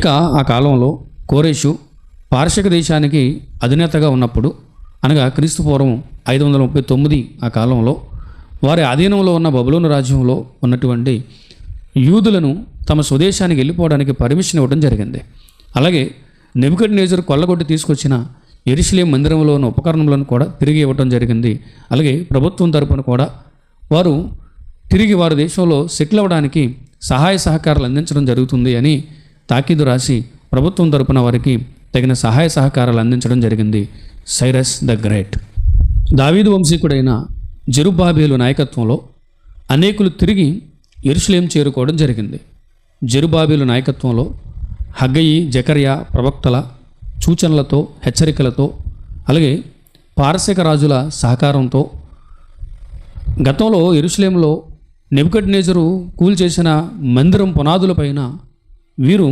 ఇక ఆ కాలంలో కోరేషు పార్షిక దేశానికి అధినేతగా ఉన్నప్పుడు అనగా క్రీస్తు పూర్వం ఐదు వందల ముప్పై తొమ్మిది ఆ కాలంలో వారి అధీనంలో ఉన్న బబులోను రాజ్యంలో ఉన్నటువంటి యూదులను తమ స్వదేశానికి వెళ్ళిపోవడానికి పర్మిషన్ ఇవ్వడం జరిగింది. అలాగే నెబుకడ్ నేజర్ కొల్లగొట్టి తీసుకొచ్చిన ఎరిశిలేం మందిరంలో ఉన్న ఉపకరణములను కూడా తిరిగి ఇవ్వడం జరిగింది. అలాగే ప్రభుత్వం తరపున కూడా వారు తిరిగి వారి దేశంలో సెటిల్ అవ్వడానికి సహాయ సహకారాలు అందించడం జరుగుతుంది అని తాకీదు రాసి ప్రభుత్వం తరపున వారికి తగిన సహాయ సహకారాలు అందించడం జరిగింది. Cyrus the great. దావీదు వంశీకుడైన జెరుబాబేలు నాయకత్వంలో అనేకులు తిరిగి ఎరుసలేం చేరుకోవడం జరిగింది. జెరుబాబేలు నాయకత్వంలో హగ్గయి జకర్యా ప్రవక్తల సూచనలతో హెచ్చరికలతో అలాగే పారసిక రాజుల సహకారంతో గతంలో ఎరుషులేంలో నెబుకడ్నేజరు కూల్చేసిన మందిరం పునాదులపైన వీరు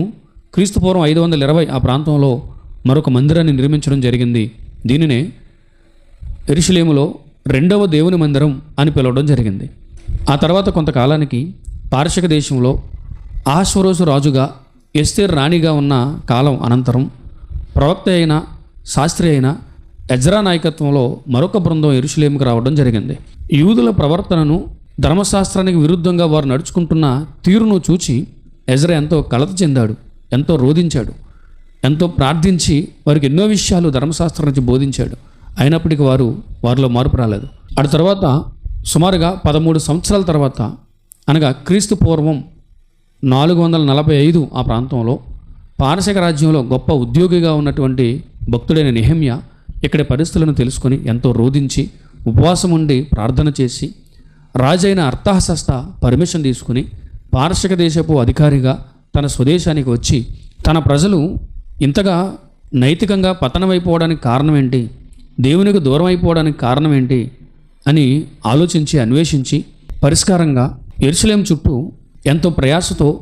క్రీస్తుపూర్వం ఐదు వందల ఇరవై ఆ ప్రాంతంలో మరొక మందిరాన్ని నిర్మించడం జరిగింది. దీనినే ఎరుషులేములో రెండవ దేవుని మందిరం అని పిలవడం జరిగింది. ఆ తర్వాత కొంతకాలానికి పార్షిక దేశంలో ఆశ్వరోజు రాజుగా ఎస్తేర్ రాణిగా ఉన్న కాలం అనంతరం ప్రవక్త అయిన శాస్త్రి అయిన ఎజ్రా నాయకత్వంలో మరొక బృందం ఎరుషులేముకు రావడం జరిగింది. యూదుల ప్రవర్తనను ధర్మశాస్త్రానికి విరుద్ధంగా వారు నడుచుకుంటున్న తీరును చూచి ఎజ్ర ఎంతో కలత చెందాడు ఎంతో రోధించాడు ఎంతో ప్రార్థించి వారికి ఎన్నో విషయాలు ధర్మశాస్త్రం నుంచి బోధించాడు. అయినప్పటికీ వారు వారిలో మార్పు రాలేదు. ఆ తర్వాత సుమారుగా పదమూడు సంవత్సరాల తర్వాత అనగా క్రీస్తు పూర్వం నాలుగు వందల నలభై ఐదు ఆ ప్రాంతంలో పారసిక రాజ్యంలో గొప్ప ఉద్యోగిగా ఉన్నటువంటి భక్తుడైన నిహమ్య ఇక్కడి పరిస్థితులను తెలుసుకొని ఎంతో రోధించి ఉపవాసం ఉండి ప్రార్థన చేసి రాజైన అర్థహసస్త పర్మిషన్ తీసుకుని పారసిక దేశపు అధికారిగా తన స్వదేశానికి వచ్చి తన ప్రజలు ఇంతగా నైతికంగా పతనమైపోవడానికి కారణం ఏంటి దేవునికి దూరం అయిపోవడానికి కారణం ఏంటి అని ఆలోచించి అన్వేషించి పరిష్కారంగా ఎరుసలేం చుట్టూ ఎంతో ప్రయాసతో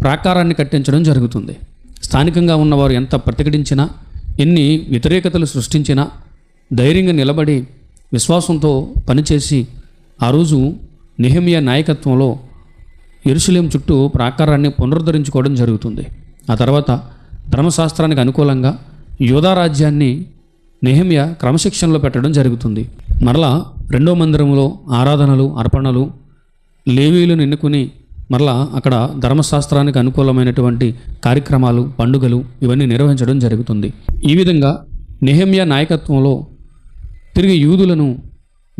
ప్రాకారాన్ని కట్టించడం జరుగుతుంది. స్థానికంగా ఉన్నవారు ఎంత ప్రతిఘటించినా ఎన్ని వ్యతిరేకతలు సృష్టించినా ధైర్యంగా నిలబడి విశ్వాసంతో పనిచేసి ఆ రోజు నిహమియ నాయకత్వంలో ఎరుసలేం చుట్టూ ప్రాకారాన్ని పునరుద్ధరించుకోవడం జరుగుతుంది. ఆ తర్వాత ధర్మశాస్త్రానికి అనుకూలంగా యోధారాజ్యాన్ని నెహమ్య క్రమశిక్షణలో పెట్టడం జరుగుతుంది. మరలా రెండో మందిరంలో ఆరాధనలు అర్పణలు లేవీలను ఎన్నుకుని మరలా అక్కడ ధర్మశాస్త్రానికి అనుకూలమైనటువంటి కార్యక్రమాలు పండుగలు ఇవన్నీ నిర్వహించడం జరుగుతుంది. ఈ విధంగా నెహమ్య నాయకత్వంలో తిరిగి యూదులను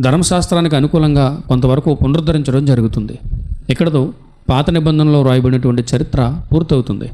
ధర్మశాస్త్రానికి అనుకూలంగా కొంతవరకు పునరుద్ధరించడం జరుగుతుంది. ఇక్కడతో పాత నిబంధనలో రాయబడినటువంటి చరిత్ర పూర్తవుతుంది.